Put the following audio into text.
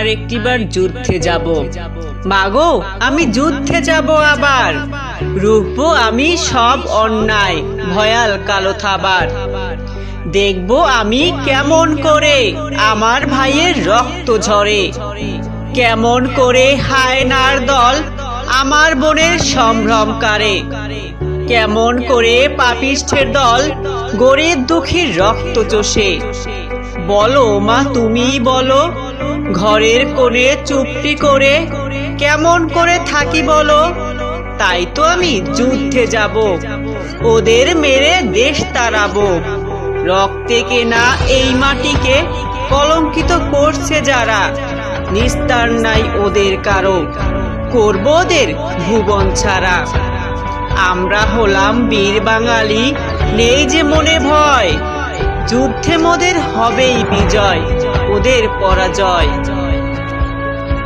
আর একটিবার যুদ্ধে যাব। মাগো, আমি যুদ্ধে যাব আবার। রুখবো আমি সব অন্যায়, ভয়াল কালো থাবার। দেখব আমি কেমন করে আমার ভাইয়ের রক্ত ঝরে। কেমন করে হায়নার দল আমার বোনের সম্ভ্রম কারে। কেমন করে পাপিষ্ঠের দল গরিব দুঃখীর রক্ত চষে। বলো মা, তুমি বলো ঘরের কোণে চুপটি করে কেমন করে থাকি বলো? তাই তো আমি যুদ্ধে যাব। ওদের মেরে দেশ তাড়াবো। রক্তে কেনা এই মাটিকে কলঙ্কিত করছে যারা। নিস্তার নাই ওদের কারও। করব ওদের ভুবন ছাড়া। আমরা হলাম বীর বাঙালি, নেই যে মনে ভয়। যুদ্ধে মোদের হবেই বিজয়। ওদের পরাজয়।